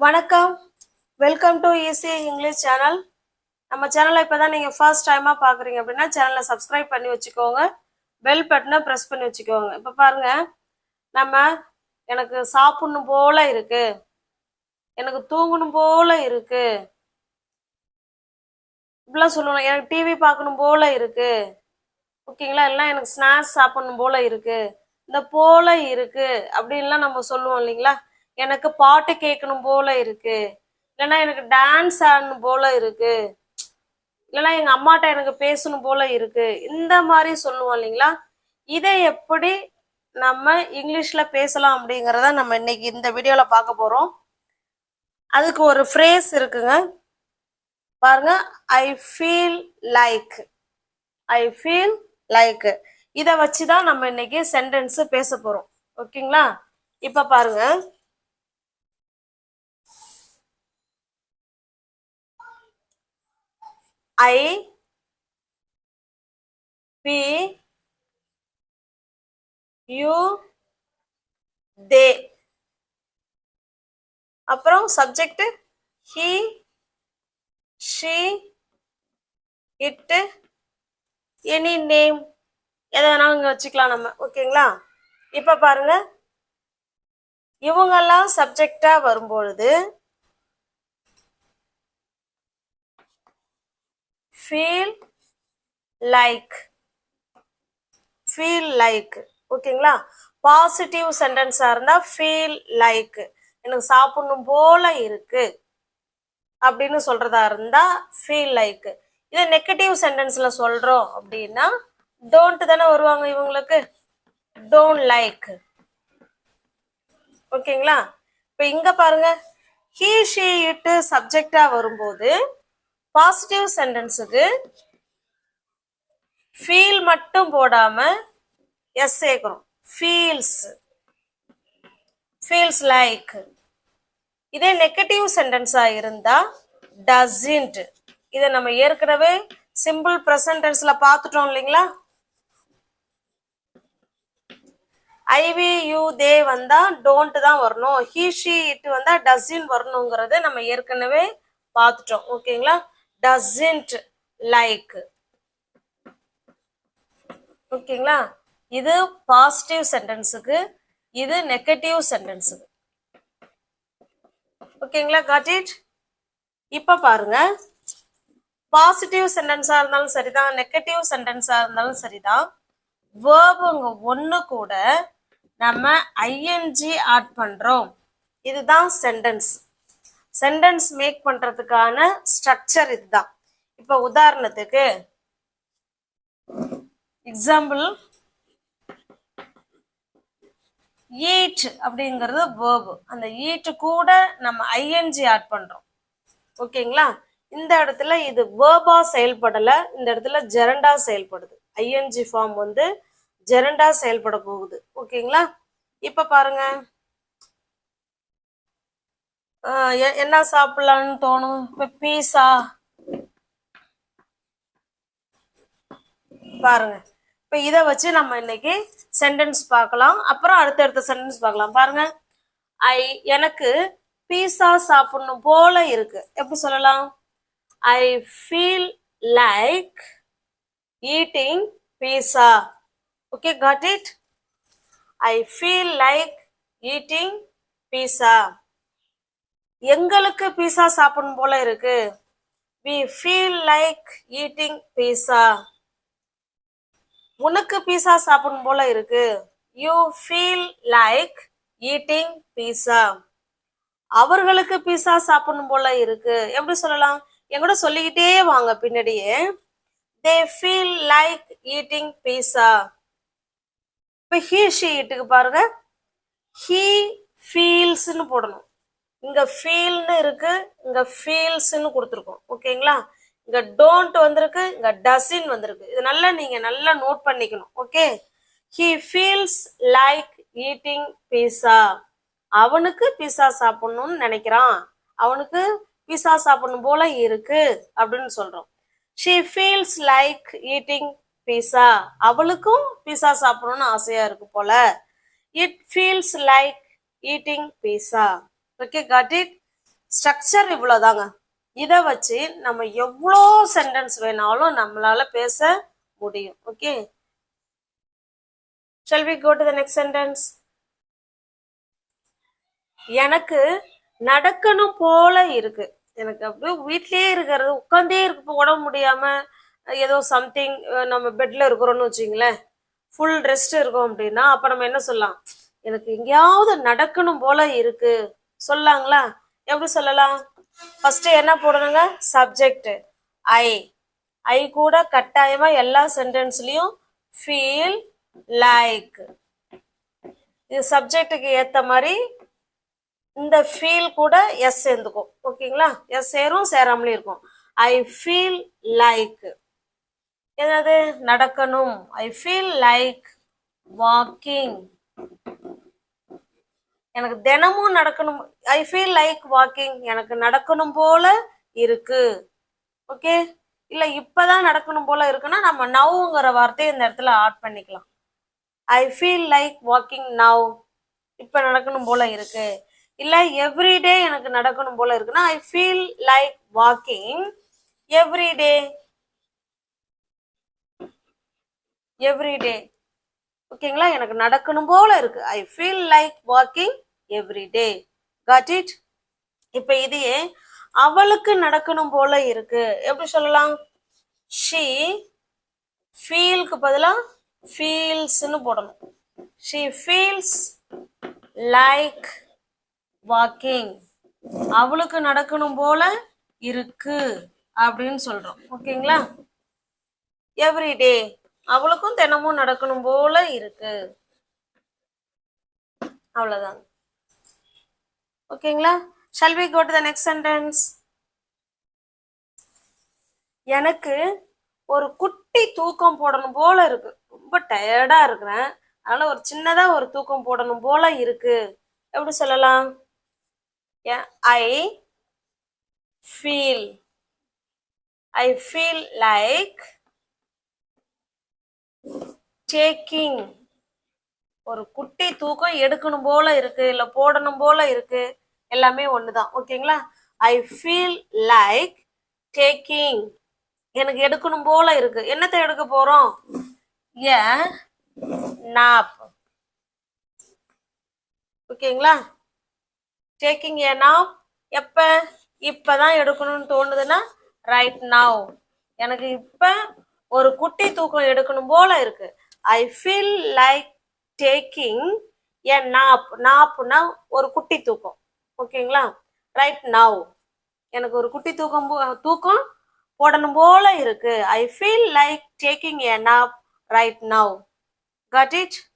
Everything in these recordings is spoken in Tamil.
வணக்கம். Welcome to easy English channel நம்ம சேனலை இப்போ தான் நீங்கள் ஃபர்ஸ்ட் டைமாக பார்க்குறீங்க அப்படின்னா சேனலை சப்ஸ்கிரைப் பண்ணி வச்சுக்கோங்க. பெல் பட்டனை ப்ரெஸ் பண்ணி வச்சுக்கோங்க. இப்போ பாருங்க. நம்ம எனக்கு சாப்பிடணும் போல இருக்கு. எனக்கு தூங்கணும் போல இருக்கு. இப்படிலாம் சொல்லுவோம் எனக்கு டிவி பார்க்கணும் போல இருக்கு. ஓகேங்களா? எல்லாம் எனக்கு ஸ்நாக்ஸ் சாப்பிடணும் போல இருக்கு. இந்த போல இருக்கு. அப்படின்லாம் நம்ம சொல்லுவோம் இல்லைங்களா? எனக்கு பாட்டு கேட்கணும் போல இருக்கு. இல்லைன்னா எனக்கு டான்ஸ் ஆடணும் போல இருக்கு. இல்லைன்னா எங்க அம்மாட்ட எனக்கு பேசணும் போல இருக்கு. இந்த மாதிரி சொல்லுவோம் இல்லைங்களா? இதை எப்படி நம்ம இங்கிலீஷ்ல பேசலாம் அப்படிங்கிறத நம்ம இன்னைக்கு இந்த வீடியோல பார்க்க போறோம். அதுக்கு ஒரு ஃப்ரேஸ் இருக்குங்க. பாருங்க. I feel like I feel like இதை வச்சு தான் நம்ம இன்னைக்கு சென்டென்ஸ் பேச போறோம். ஓகேங்களா இப்ப பாருங்க. ஐ பி யூ தே அப்புறம் subject he she it any name எதை வேணாலும் இங்கே வச்சுக்கலாம் நம்ம. ஓகேங்களா இப்போ பாருங்க. இவங்கெல்லாம் சப்ஜெக்டாக வரும்பொழுது ஃபீல் லைக் ஃபீல் லைக் ஓகேங்களா? பாசிட்டிவ் சென்டென்ஸாக இருந்தால் ஃபீல் லைக் எனக்கு சாப்பிடணும் போல இருக்கு அப்படின்னு சொல்றதா இருந்தா ஃபீல் லைக் இதை நெகட்டிவ் சென்டென்ஸ்ல சொல்றோம் அப்படின்னா டோன்ட் தானே வருவாங்க இவங்களுக்கு? டோன்ட் லைக் ஓகேங்களா? இப்போ இங்க பாருங்க. ஹீ ஷீ இட்டு சப்ஜெக்டா வரும்போது பாசிட்டிவ் சென்டென்ஸுக்கு ஃபீல் மட்டும் போடாம எஸ் சேர்க்கிறோம் ஃபீல்ஸ் ஃபீல்ஸ் லைக் இதே நெகட்டிவ் சென்டென்ஸாக இருந்தால் டசின்ட் இதை நம்ம ஏற்கனவே சிம்பிள் ப்ரெசன்டென்ஸில் பார்த்துட்டோம் இல்லைங்களா? ஐவி யூ தே வந்தால் டோன்ட் தான் வரணும். ஹீ ஷி இட் வந்தால் டசின் வரணுங்கிறத நம்ம ஏற்கனவே பார்த்துட்டோம். ஓகேங்களா டசின்ட் லைக் ஓகேங்களா? இது பாசிட்டிவ் சென்டென்ஸுக்கு இது நெகட்டிவ் சென்டென்ஸுக்கு ஓகேங்களா காட் இட் இப்ப பாருங்க. பாசிட்டிவ் சென்டென்ஸா இருந்தாலும் சரிதான் நெகட்டிவ் சென்டென்ஸா இருந்தாலும் சரிதான். வேர்புங்க ஒன்று கூட நம்ம ஐஎன்ஜி ஆட் பண்றோம். இதுதான் சென்டென்ஸ் சென்டென்ஸ் மேக் பண்றதுக்கான ஸ்ட்ரக்சர் இதுதான். இப்ப உதாரணத்துக்கு எக்ஸாம்பிள் ஈட் அப்படிங்கிறது வேர்பு அந்த ஈட்டு கூட நம்ம ஐஎன்ஜி ஆட் பண்றோம். ஓகேங்களா? இந்த இடத்துல இது வேர்பா செயல்படல இந்த இடத்துல ஜெரண்டா செயல்படுது. ஐஎன்ஜி ஃபார்ம் வந்து ஜெரண்டா செயல்பட போகுது. ஓகேங்களா? இப்ப பாருங்க. என்ன சாப்பிடலான்னு தோணும்? இப்ப பீஸா பாருங்க. இப்ப இத வச்சு நம்ம இன்னைக்கு சென்டென்ஸ் பார்க்கலாம். அப்புறம் அடுத்தடுத்த சென்டென்ஸ் பார்க்கலாம். பாருங்க. ஐ எனக்கு பீஸா சாப்பிடணும் போல இருக்கு. எப்படி சொல்லலாம்? I feel like eating pizza okay got it I feel like eating pizza எங்களுக்கு பீஸா சாப்பிடணும் போல இருக்கு. We feel like eating pizza உனக்கு பீஸா சாப்பிடணும் போல இருக்கு. You feel like eating pizza அவர்களுக்கு பீஸா சாப்பிடணும் போல இருக்கு. எப்படி சொல்லலாம்? என்கூட சொல்லிக்கிட்டே வாங்க பின்னாடியே. They feel like eating pizza இப்போ ஹீ ஷீ இட்டுக்கு பாருங்க. ஹீ ஃபீல்ஸ்னு போடணும். இங்க ஃபீல்னு இருக்கு இங்க ஃபீல்ஸ்ன்னு கொடுத்துருக்கோம். ஓகேங்களா? இங்க டோன்ட் வந்திருக்கு இங்க டசின் வந்திருக்கு. இது நல்லா நீங்க நல்லா நோட் பண்ணிக்கணும். Okay? He feels like eating pizza அவனுக்கு பீஸா சாப்பிடணும்னு நினைக்கிறான். அவனுக்கு பீஸா சாப்பிடணும் போல இருக்கு அப்படின்னு சொல்றோம். She feels like eating pizza அவளுக்கும் பீஸா சாப்பிடணும்னு ஆசையா இருக்கு போல. It feels like eating pizza okay got it structure இவ்வளோதாங்க இதை வச்சு நம்ம எவ்வளோ சென்டென்ஸ் வேணாலும் நம்மளால பேச முடியும். Okay shall we go to the next sentence எனக்கு நடக்கணும் போல இருக்கு. எனக்கு அப்படியே வீட்லயே இருக்கிறது உட்காந்தே இருக்கு உடம்பு முடியாம ஏதோ சம்திங் நம்ம பெட்ல இருக்கிறோம்னு வச்சுங்களேன். ஃபுல் ரெஸ்ட் இருக்கும் அப்படின்னா அப்ப நம்ம என்ன சொல்லலாம்? எனக்கு எங்கேயாவது நடக்கணும் போல இருக்கு. சொல்லாங்களா? எப்படி சொல்லலாம்? ஃபர்ஸ்ட் என்ன போடணுங்க? சப்ஜெக்ட் ஐ ஐ கூட கட்டாயமா எல்லா சென்டென்ஸ்லயும் ஃபீல் லைக் இது சப்ஜெக்ட்டுக்கு ஏத்த மாதிரி இந்த ஃபீல் கூட எஸ் சேர்ந்துக்கும். ஓகேங்களா? எஸ் சேரும் சேராமலே இருக்கும். ஐ ஃபீல் லைக் என்னது? நடக்கணும். ஐ ஃபீல் லைக் வாக்கிங் எனக்கு தினமும் நடக்கணும். ஐ ஃபீல் லைக் வாக்கிங் எனக்கு நடக்கணும் போல இருக்கு. ஓகே இல்லை இப்போதான் நடக்கணும் போல இருக்குன்னா நம்ம நவ்ங்கிற வார்த்தையை இந்த இடத்துல ஆட் பண்ணிக்கலாம். I feel like walking now இப்போ நடக்கணும் போல இருக்கு. இல்லை எவ்ரிடே எனக்கு நடக்கணும் போல இருக்குன்னா I feel like walking everyday everyday ஓகேங்களா எனக்கு நடக்கணும் போல இருக்கு. I feel like walking everyday got it இப்ப இதையே அவளுக்கு நடக்கணும் போல இருக்கு. எப்படி சொல்லலாம்? ஷீ ஃபீலுக்கு பதிலா ஃபீல்ஸ்னு போடணும். ஷீ ஃபீல்ஸ் லைக் வாக்கிங் அவளுக்கு நடக்கணும் போல இருக்கு அப்படின்னு சொல்றோம். ஓகேங்களா? எவ்ரிடே அவளுக்கும் தினமும் நடக்கணும் போல இருக்கு. அவ்வளவுதான். ஓகேங்களா? Shall we go to the next sentence எனக்கு ஒரு குட்டி தூக்கம் போடணும் போல இருக்கு. ரொம்ப டயர்டா இருக்கிறேன். அதனால ஒரு சின்னதா ஒரு தூக்கம் போடணும் போல இருக்கு. எப்படி சொல்லலாம்? I feel I feel like taking ஒரு குட்டி தூக்கம் எடுக்கணும் போல இருக்கு இல்ல போடணும் போல இருக்கு எல்லாமே ஒண்ணுதான். ஓகேங்களா? ஐ ஃபீல் லைக் டேக்கிங் எனக்கு எடுக்கணும் போல இருக்கு. என்னத்தை எடுக்க போறோம்? ஏ நாப் ஓகேங்களா? டேக்கிங் ஏ நாப் எப்ப? இப்பதான் எடுக்கணும்னு தோணுதுன்னா ரைட் நவ் எனக்கு இப்ப ஒரு குட்டி தூக்கம் எடுக்கணும் போல இருக்கு. I feel like taking a nap நாப்னா ஒரு குட்டி தூக்கம். ஓகேங்களா? ரைட் நவ் எனக்கு ஒரு குட்டி தூக்கம் போ- தூக்கம் போடணும் போல இருக்கு. I feel like taking a nap right now got it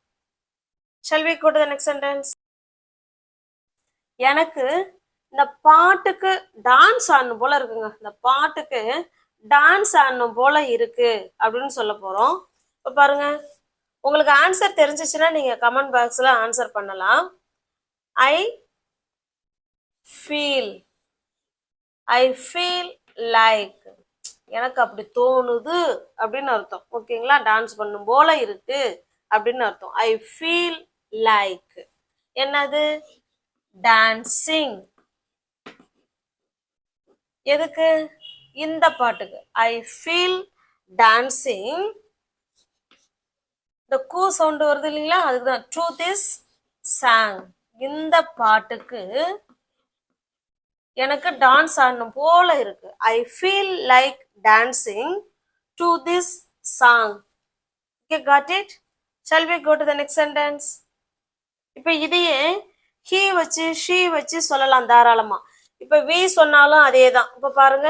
shall we go to the next sentence எனக்கு இந்த பாட்டுக்கு டான்ஸ் ஆடணும் போல இருக்குங்க. இந்த பாட்டுக்கு டான்ஸ் ஆடணும் போல இருக்கு. அப்படின்னு சொல்ல போறோம். இப்போ பாருங்க. உங்களுக்கு ஆன்சர் தெரிஞ்சிச்சுன்னா நீங்க கமெண்ட் பாக்ஸ்ல ஆன்சர் பண்ணலாம். I feel I feel like எனக்கு அப்படி தோணுது அப்படின்னு அர்த்தம். ஓகேங்களா டான்ஸ் பண்ணும் போல இருக்கு அப்படின்னு அர்த்தம். ஐ ஃபீல் லைக் என்னது? டான்சிங் எதுக்கு? இந்த பாட்டுக்கு. ஐ ஃபீல் டான்சிங் இந்த கூ சவுண்டு வருது இல்லைங்களா? அதுக்கு தான் ட்ரூத் இஸ் சாங் இந்த பாட்டுக்கு எனக்கு டான்ஸ் ஆடணும் போல இருக்கு. I feel like dancing to this song okay got it shall we go to the next sentence இப்போ இதையே ஹீ வச்சு ஷீ வச்சு சொல்லலாம் தாராளமா. இப்போ வி சொன்னாலும் அதே தான் இப்போ பாருங்க.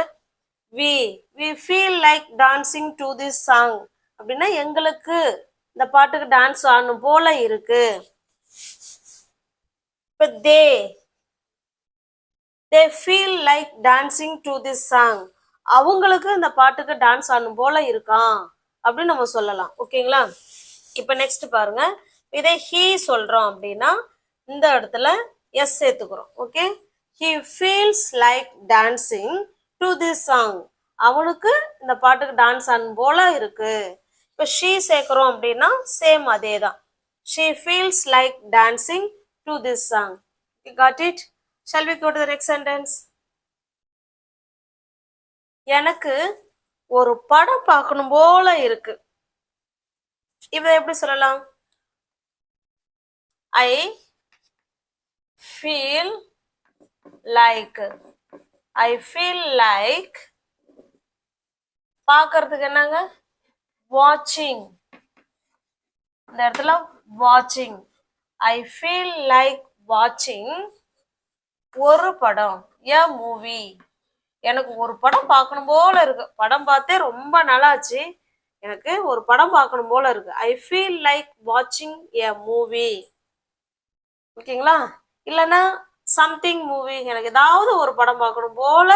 We we feel like dancing to this song அப்படின்னா எங்களுக்கு இந்த பாட்டுக்கு டான்ஸ் ஆடணும் போல இருக்கு. இப்போ they they feel like dancing to this song அவங்களுக்கு இந்த பாட்டுக்கு டான்ஸ் ஆடணும் போல இருக்கான் அப்படின்னு நம்ம சொல்லலாம். ஓகேங்களா இப்போ நெக்ஸ்ட் பாருங்க. இதே ஹீ சொல்றோம் அப்படின்னா இந்த இடத்துல எஸ் சேர்த்துக்கிறோம். Okay he feels like dancing to this song அவனுக்கு இந்த பாட்டுக்கு டான்ஸ் ஆடணும் போல இருக்கு. இப்போ ஷீ சேர்க்குறோம் அப்படின்னா சேம் அதே தான் she feels like dancing to this song you got it shall we go to the next sentence எனக்கு ஒரு படம் பார்க்கணும் போல இருக்கு. இதை எப்படி சொல்லலாம்? I feel like I feel like பார்க்கறதுக்கு என்னங்க? வாட்சிங் இந்த இடத்துல வாட்சிங் ஐ ஃபீல் லைக் வாட்சிங் ஒரு படம். ஏ மூவி எனக்கு ஒரு படம் பார்க்கணும் போல இருக்கு. படம் பார்த்தே ரொம்ப நல்லாச்சு எனக்கு ஒரு படம் பார்க்கணும் போல இருக்கு. ஐ ஃபீல் லைக் வாட்சிங் ஏ மூவி ஓகேங்களா? இல்லைன்னா சம்திங் மூவி எனக்கு ஏதாவது ஒரு படம் பார்க்கணும் போல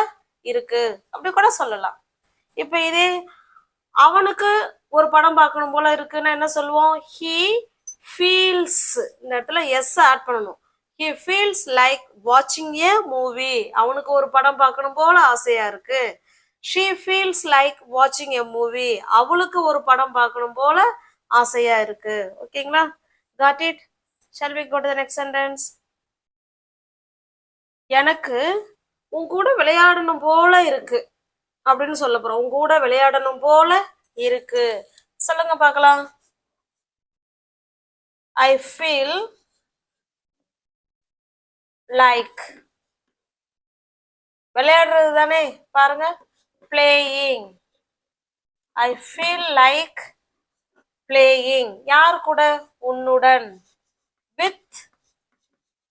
இருக்கு. அப்படி கூட சொல்லலாம். இப்போ இதே அவனுக்கு ஒரு படம் பார்க்கணும் போல இருக்குன்னா என்ன சொல்லுவோம்? ஹீ ஃபீல்ஸ் இந்த இடத்துல எஸ் ஆட் பண்ணணும். ஹி ஃபீல்ஸ் லைக் வாட்சிங் ஏ மூவி அவனுக்கு ஒரு படம் பார்க்கணும் போல ஆசையா இருக்கு. ஷீ ஃபீல்ஸ் லைக் வாட்சிங் எ மூவி அவளுக்கு ஒரு படம் பார்க்கணும் போல ஆசையா இருக்கு. ஓகேங்களா got it shall we go to the next sentence எனக்கு உன் கூட விளையாடணும் போல இருக்கு. அப்படின்னு சொல்ல போறோம். உங்க கூட விளையாடணும் போல இருக்கு. சொல்லுங்க பார்க்கலாம். ஐ ஃபீல் லைக் விளையாடுறது தானே? பாருங்க. Playing I feel like playing யார் கூட? உன்னுடன். வித்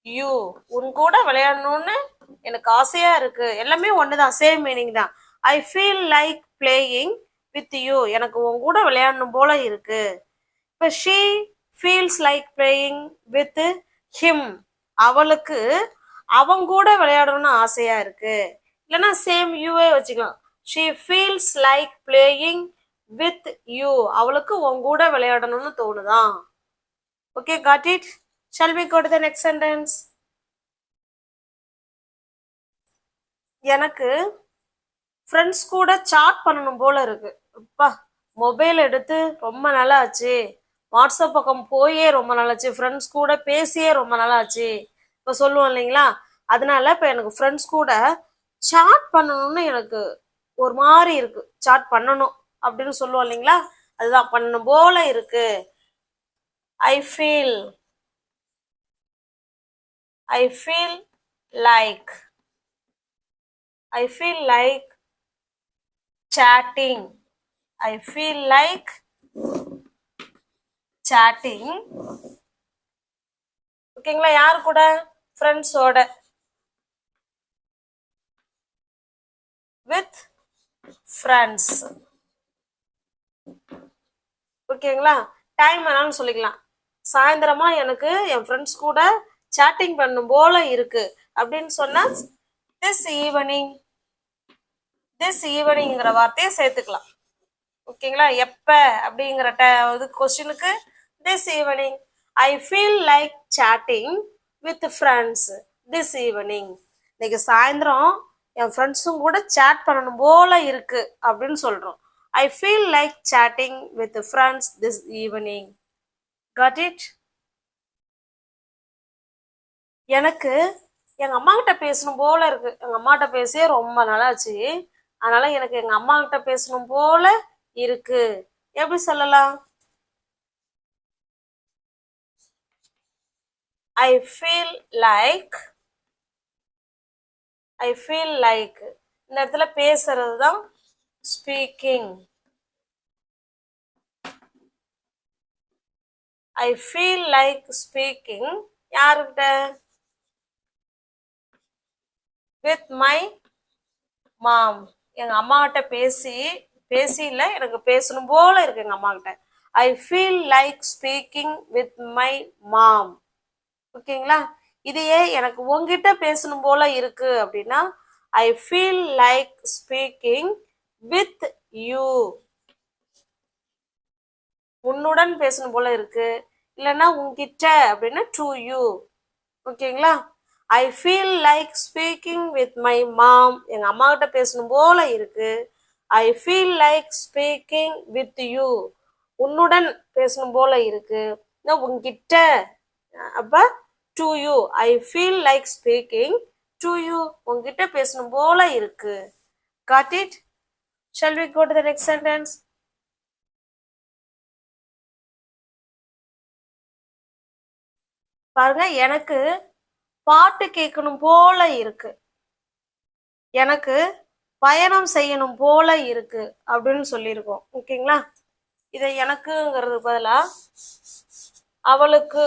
யூ உன் கூட விளையாடணும்னு எனக்கு ஆசையா இருக்கு. எல்லாமே ஒண்ணுதான். சேம் மீனிங் தான். I feel like playing with you எனக்கு உன் கூட விளையாடணும் போல இருக்கு. இப்போ she feels like playing with him அவளுக்கு அவங்க கூட விளையாடணும்னு ஆசையா இருக்கு. இல்லைன்னா சேம் யூவே வச்சுக்கலாம். She feels like playing with you அவளுக்கு உன் கூட விளையாடணும்னு தோணுதான். Okay got it shall we go to the next sentence எனக்கு ஃப்ரெண்ட்ஸ் கூட சாட் பண்ணணும் போல இருக்கு. அப்பா மொபைல் எடுத்து ரொம்ப நல்லா ஆச்சு வாட்ஸ்அப் பக்கம் போயே ரொம்ப நாளாச்சு. ஃப்ரெண்ட்ஸ் கூட பேசியே ரொம்ப நல்லாச்சு இப்போ சொல்லுவோம் இல்லைங்களா? அதனால இப்போ எனக்கு ஃப்ரெண்ட்ஸ் கூட சாட் பண்ணணும்னு எனக்கு ஒரு மாதிரி இருக்கு. சாட் பண்ணணும் அப்படின்னு சொல்லுவோம் இல்லைங்களா? அதுதான் பண்ணணும் போல இருக்கு. I feel I feel like I feel like chatting. I feel like chatting. ஓகேங்களா? யார் கூட? ஃப்ரெண்ட்ஸோட வித் ஃப்ரெண்ட்ஸ் ஓகேங்களா? டைம் வேணாலும் சொல்லிக்கலாம். சாயந்தரமா எனக்கு என் ஃப்ரெண்ட்ஸ் கூட சேட்டிங் பண்ணும் போல இருக்கு. அப்படின்னு சொன்னா திஸ் ஈவினிங் திஸ் ஈவினிங்கிற வார்த்தையை சேர்த்துக்கலாம். ஓகேங்களா? எப்ப அப்படிங்கிற இது கொஸ்டினுக்கு this evening I feel like chatting with friends this evening இன்னைக்கு சாயந்தரம் என் ஃப்ரெண்ட்ஸும் கூட சேட் பண்ணணும் போல இருக்கு அப்படின்னு சொல்றோம். I feel like chatting with friends this evening got it எனக்கு எங்கள் அம்மா கிட்ட பேசணும் போல இருக்கு. எங்கள் அம்மாட்ட பேசியே ரொம்ப நாளாச்சு. அதனால எனக்கு எங்க அம்மா கிட்ட பேசணும் போல இருக்கு. எப்படி சொல்லலாம்? I feel like I feel like இந்த இடத்துல பேசுறது தான் speaking I feel like speaking யாருக்கிட்ட? வித் மை மாம் எங்கள் அம்மாகிட்ட பேசி பேசியில எனக்கு பேசணும் போல இருக்கு எங்கள் அம்மாக்கிட்ட I feel like speaking with my mom ஓகேங்களா? இதையே எனக்கு உங்ககிட்ட பேசணும் போல இருக்கு அப்படின்னா I feel like speaking with you உன்னுடன் பேசணும் போல இருக்கு. இல்லைன்னா உங்ககிட்ட அப்படின்னா டு யூ ஓகேங்களா? I feel like speaking with my mom எங்கள் அம்மாக்கிட்ட பேசணும் போல இருக்கு. I feel like speaking with you உன்னுடன் பேசணும் போல இருக்கு. உங்ககிட்ட அப்போ to you I feel like speaking to you உங்ககிட்ட பேசணும் போல இருக்கு. Got it shall we go to the next sentence பாருங்க எனக்கு பாட்டு கேட்கணும் போல இருக்கு. எனக்கு பயணம் செய்யணும் போல இருக்கு அப்படின்னு சொல்லியிருக்கோம். ஓகேங்களா? இதை எனக்குங்கிறது பதிலா அவளுக்கு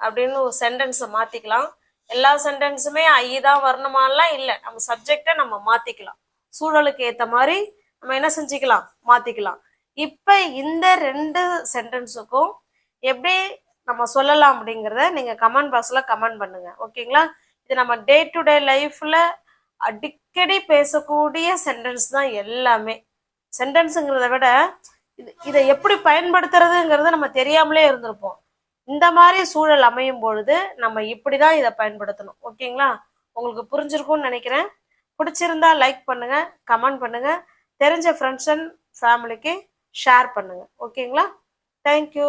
அப்படின்னு ஒரு சென்டென்ஸை மாத்திக்கலாம். எல்லா சென்டென்ஸுமே ஐ தான் வரணுமாலாம் இல்லை. நம்ம சப்ஜெக்டை நம்ம மாத்திக்கலாம். சூழலுக்கு ஏற்ற மாதிரி நம்ம என்ன செஞ்சுக்கலாம்? மாத்திக்கலாம். இப்போ இந்த ரெண்டு சென்டென்ஸுக்கும் எப்படி நம்ம சொல்லலாம் அப்படிங்கிறத நீங்கள் கமெண்ட் பாக்ஸில் கமெண்ட் பண்ணுங்கள் ஓகேங்களா இது நம்ம டே டு டே லைஃப்பில் அடிக்கடி பேசக்கூடிய சென்டென்ஸ் தான் எல்லாமே. சென்டென்ஸுங்கிறத விட இது இதை எப்படி பயன்படுத்துறதுங்கிறத நம்ம தெரியாமலே இருந்திருப்போம். இந்த மாதிரி சூழல் அமையும் பொழுது நம்ம இப்படி தான் இதை பயன்படுத்தணும். ஓகேங்களா உங்களுக்கு புரிஞ்சிருக்கும்னு நினைக்கிறேன். பிடிச்சிருந்தா லைக் பண்ணுங்க கமெண்ட் பண்ணுங்க. தெரிஞ்ச ஃப்ரெண்ட்ஸ் அண்ட் ஃபேமிலிக்கு ஷேர் பண்ணுங்க. ஓகேங்களா தேங்க்யூ